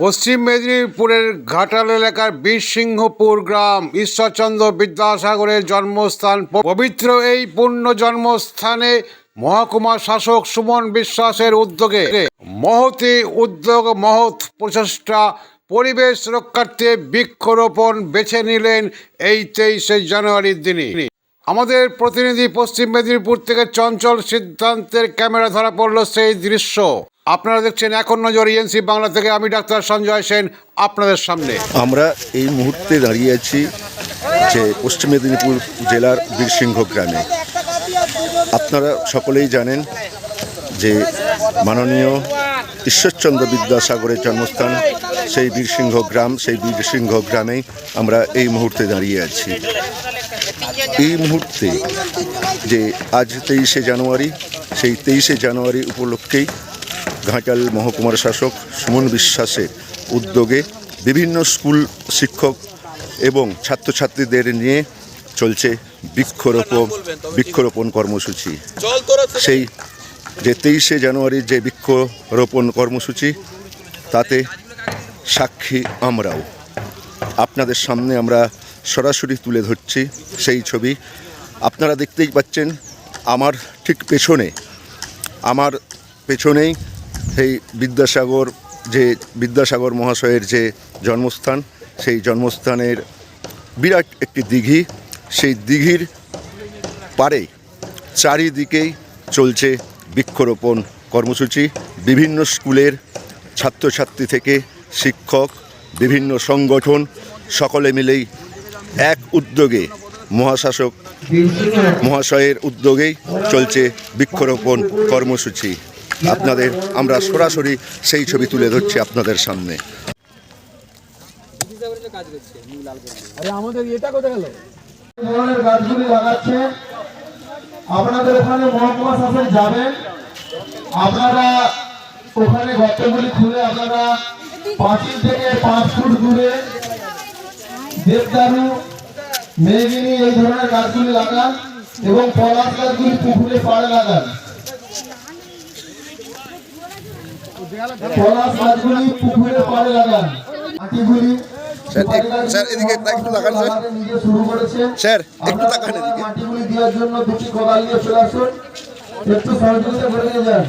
পশ্চিম মেদিনীপুরের ঘাটাল এলাকার বীরসিংহপুর গ্রাম ঈশ্বরচন্দ্র বিদ্যাসাগরের জন্মস্থান। পবিত্র এই পূর্ণ জন্মস্থানে মহকুমা শাসক সুমন বিশ্বাসের উদ্যোগে মহতি উদ্যোগ মহৎ প্রচেষ্টা পরিবেশ রক্ষার্থে বৃক্ষরোপণ বেছে নিলেন এই তেইশে জানুয়ারির দিনে। আমাদের প্রতিনিধি পশ্চিম মেদিনীপুর থেকে চঞ্চল সিদ্ধান্তের ক্যামেরা ধরা পড়ল সেই দৃশ্য। আপনারা দেখছেন এখন নজর ইএনসি বাংলা থেকে আমি ডাক্তার সঞ্জয় সেন আপনাদের সামনে। আমরা এই মুহূর্তে দাঁড়িয়ে আছি যে পশ্চিম মেদিনীপুর জেলার বীরসিংহ গ্রামে। আপনারা সকলেই জানেন যে মাননীয় ঈশ্বরচন্দ্র বিদ্যাসাগরের জন্মস্থান, সেই বীরসিংহ গ্রাম, সেই বীরসিংহ গ্রামেই আমরা এই মুহূর্তে দাঁড়িয়ে আছি। এই মুহূর্তে যে আজ তেইশে জানুয়ারি, সেই তেইশে জানুয়ারি উপলক্ষেই ঘাটাল মহকুমার শাসক সুমন বিশ্বাসের উদ্যোগে বিভিন্ন স্কুল শিক্ষক এবং ছাত্রছাত্রীদের নিয়ে চলছে বৃক্ষরোপণ বৃক্ষরোপণ কর্মসূচি। সেই যে তেইশে জানুয়ারির যে বৃক্ষরোপণ কর্মসূচি, তাতে সাক্ষী আমরাও। আপনাদের সামনে আমরা সরাসরি তুলে ধরছি সেই ছবি। আপনারা দেখতেই পাচ্ছেন, আমার ঠিক পেছনে, আমার পেছনেই সেই বিদ্যাসাগর, যে বিদ্যাসাগর মহাশয়ের যে জন্মস্থান, সেই জন্মস্থানের বিরাট একটি দিঘি। সেই দিঘির পারে চারিদিকেই চলছে বৃক্ষরোপণ কর্মসূচি। বিভিন্ন স্কুলের ছাত্রছাত্রী থেকে শিক্ষক, বিভিন্ন সংগঠন, সকলে মিলেই এক উদ্যোগে মহাশাসক, মহাশয়ের উদ্যোগেই চলছে বৃক্ষরোপণ কর্মসূচি। আপনাদের আমরা সরাসরি সেই ছবি তুলে ধরছি আপনাদের সামনে। ধরনের গাছগুলি লাগাচ্ছে। আপনাদের ওখানে মহকুমা শাসক যাবেন আপনারা ওখানে গর্তগুলি খুলে আপনারা পাঁচিল থেকে পাঁচ ফুট দূরে দেবদারু মেঘিনি এই ধরনের গাছগুলি লাগান এবং পলাশ গাছগুলি পুকুরে পাড়ে লাগান। পলাশ গাছগুলি পুকুরে পাড়ে লাগান। মাটিগুলি স্যার, এদিকে একটু তাকান, স্যার। শুরু করেছে। স্যার একটু তাকান এদিকে। মাটিগুলি দেওয়ার জন্য দুটি কোদাল নিয়ে চলে আসুন। একটু সহযোগিতা করে যান।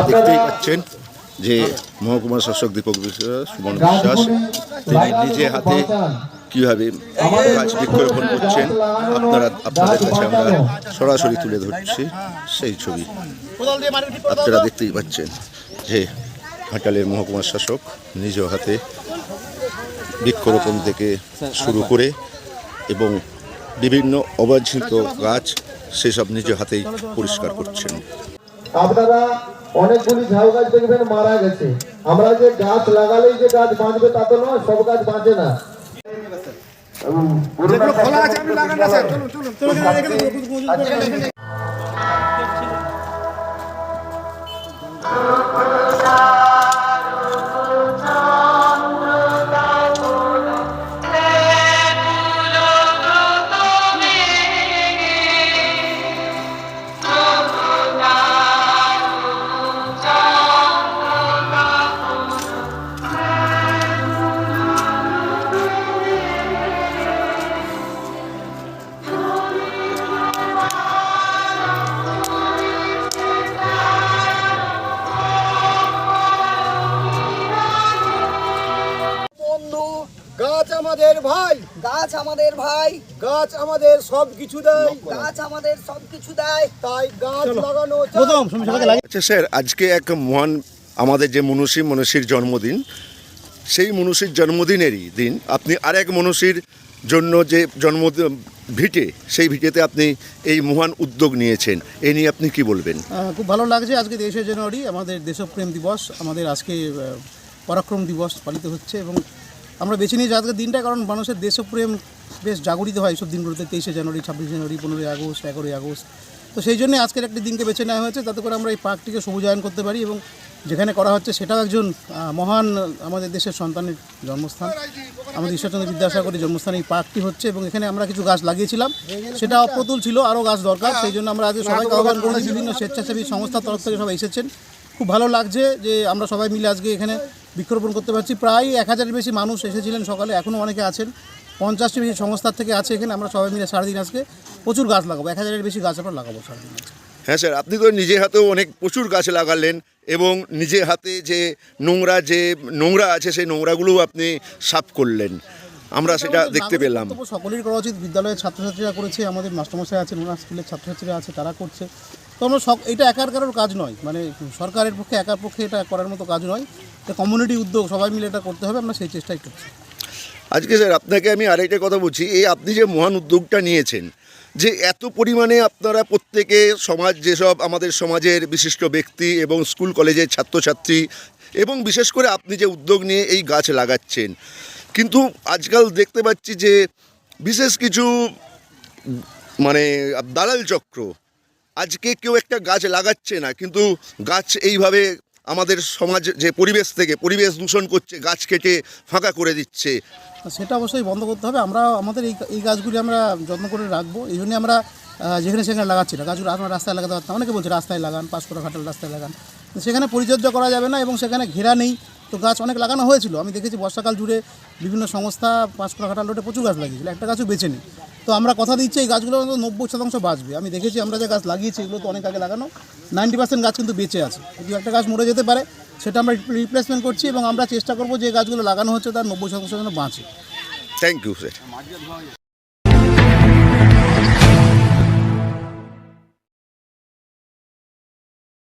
আপনারা দেখতেই পাচ্ছেন যে মহকুমা শাসক দীপক বিশ্বাস সুমন বিশ্বাস তিনি নিজে হাতে কীভাবে গাছ বৃক্ষরোপণ করছেন আপনারা আপনাদের কাছে আমরা সরাসরি তুলে ধরছি সেই ছবি। আপনারা দেখতেই পাচ্ছেন যে ঘাটালের মহকুমা শাসক নিজ হাতে বৃক্ষরোপণ থেকে শুরু করে এবং বিভিন্ন অবাঞ্ছিত গাছ সেসব নিজ হাতেই পরিষ্কার করছেন। আপনারা অনেকগুলি ঝাউ গাছ দেখবেন মারা গেছে। আমরা যে গাছ লাগালেই যে গাছ বাঁচবে তা তো নয় সব গাছ বাঁচে না। বন্ধু গাছ আমাদের ভাই। গাছ আমাদের সব কিছু দেয়। গাছ আমাদের সব কিছু দেয়। তাই গাছ লাগানো আচ্ছা স্যার আজকে এক মহান আমাদের যে মনীষী মনীষীর জন্মদিন সেই মনীষীর জন্মদিনেরই দিন আপনি আরেক মনীষীর জন্য যে জন্ম ভিটে সেই ভিটেতে আপনি এই মহান উদ্যোগ নিয়েছেন। এই নিয়ে আপনি কি বলবেন? খুব ভালো লাগছে আজকে তেইশে জানুয়ারি আমাদের দেশপ্রেম দিবস আমাদের আজকে পরাক্রম দিবস পালিত হচ্ছে এবং আমরা বেছে নিয়েছি আজকের দিনটা, কারণ মানুষের দেশপ্রেম বেশ জাগরিত হয় এইসব দিনগুলোতে, তেইশে জানুয়ারি, ছাব্বিশে জানুয়ারি, পনেরোই আগস্ট, এগারোই আগস্ট। তো সেই জন্য আজকের একটি দিনকে বেছে নেওয়া হয়েছে, তাতে করে আমরা এই পার্কটিকে সবুজায়ন করতে পারি এবং যেখানে করা হচ্ছে সেটাও একজন মহান আমাদের দেশের সন্তানের জন্মস্থান। আমাদের ঈশ্বরচন্দ্র বিদ্যাসাগরের জন্মস্থান এই পার্কটি হচ্ছে এবং এখানে আমরা কিছু গাছ লাগিয়েছিলাম। সেটা অপ্রতুল ছিল, আরও গাছ দরকার, সেই জন্য আমরা আজকে সবাইকে আহ্বান করেছি, বিভিন্ন স্বেচ্ছাসেবী সংস্থার তরফ থেকে সবাই এসেছেন। খুব ভালো লাগছে যে আমরা সবাই মিলে আজকে এখানে বৃক্ষরোপণ করতে পারছি। প্রায় এক হাজারের বেশি মানুষ এসেছিলেন সকালে এখনও অনেকে আছেন। পঞ্চাশটি বেশি সংস্থার থেকে আছে এখানে আমরা সবাই মিলে সারাদিন আজকে প্রচুর গাছ লাগাবো। এক হাজারের বেশি গাছ আমরা লাগাবো সারাদিন। হ্যাঁ স্যার আপনি তো নিজের হাতেও অনেক প্রচুর গাছ লাগালেন এবং নিজে হাতে যে নোংরা যে নোংরা আছে সেই নোংরাগুলোও আপনি সাফ করলেন। আমরা সেটা দেখতে পেলাম। সকলেরই করা উচিত। বিদ্যালয়ের ছাত্রছাত্রীরা করেছে আমাদের মাস্টারমশাই আছেন ওনার স্কুলের ছাত্রছাত্রীরা আছে তারা করছে। তো আমরা সব এটা একার কারোর কাজ নয়। মানে সরকারের পক্ষে, একার পক্ষে এটা করার মতো কাজ নয়। এটা কমিউনিটি উদ্যোগ, সবাই মিলে এটা করতে হবে, আমরা সেই চেষ্টাই করছি। আজকে স্যার, আপনাকে আমি আরেকটা কথা বলছি। এই আপনি যে মহান উদ্যোগটা নিয়েছেন, যে এত পরিমাণে আপনারা প্রত্যেকে সমাজ, যেসব আমাদের সমাজের বিশিষ্ট ব্যক্তি এবং স্কুল কলেজের ছাত্রছাত্রী এবং বিশেষ করে আপনি যে উদ্যোগ নিয়ে এই গাছ লাগাচ্ছেন, কিন্তু আজকাল দেখতে পাচ্ছি যে বিশেষ কিছু মানে দালাল চক্র আজকে কেউ একটা গাছ লাগাচ্ছে না, কিন্তু গাছ এইভাবে আমাদের সমাজ যে পরিবেশ থেকে, পরিবেশ দূষণ করছে, গাছ কেটে ফাঁকা করে দিচ্ছে। সেটা অবশ্যই বন্ধ করতে হবে। আমরা, আমাদের এই এই গাছগুলি আমরা যত্ন করে রাখব। এই জন্যই আমরা যেখানে সেখানে লাগাচ্ছি না। গাছগুলো আমরা রাস্তায় লাগাতে পারতাম। অনেকে বলছে রাস্তায় লাগান পাঁচকোটা ঘাটাল রাস্তায় লাগান। সেখানে পরিচর্যা করা যাবে না এবং সেখানে ঘেরা নেই। তো গাছ অনেক লাগানো হয়েছিল। আমি দেখেছি বর্ষাকাল জুড়ে বিভিন্ন সংস্থা পাঁচকোটা ঘাটাল রোডে প্রচুর গাছ লাগিয়েছিল। একটা গাছও বেছে নেই। তো আমরা কথা দিচ্ছি, এই গাছগুলো নব্বই শতাংশ বাঁচবে। আমি দেখেছি, আমরা যে গাছ লাগিয়েছি, এগুলো তো অনেক আগে লাগানো। নাইনটি পার্সেন্ট গাছ কিন্তু বেঁচে আছে। যদি একটা গাছ মরে যেতে পারে, সেটা আমরা রিপ্লেসমেন্ট করছি এবং আমরা চেষ্টা করব যে গাছগুলো লাগানো হচ্ছে, তার নব্বই শতাংশ যেন বাঁচে। Thank you sir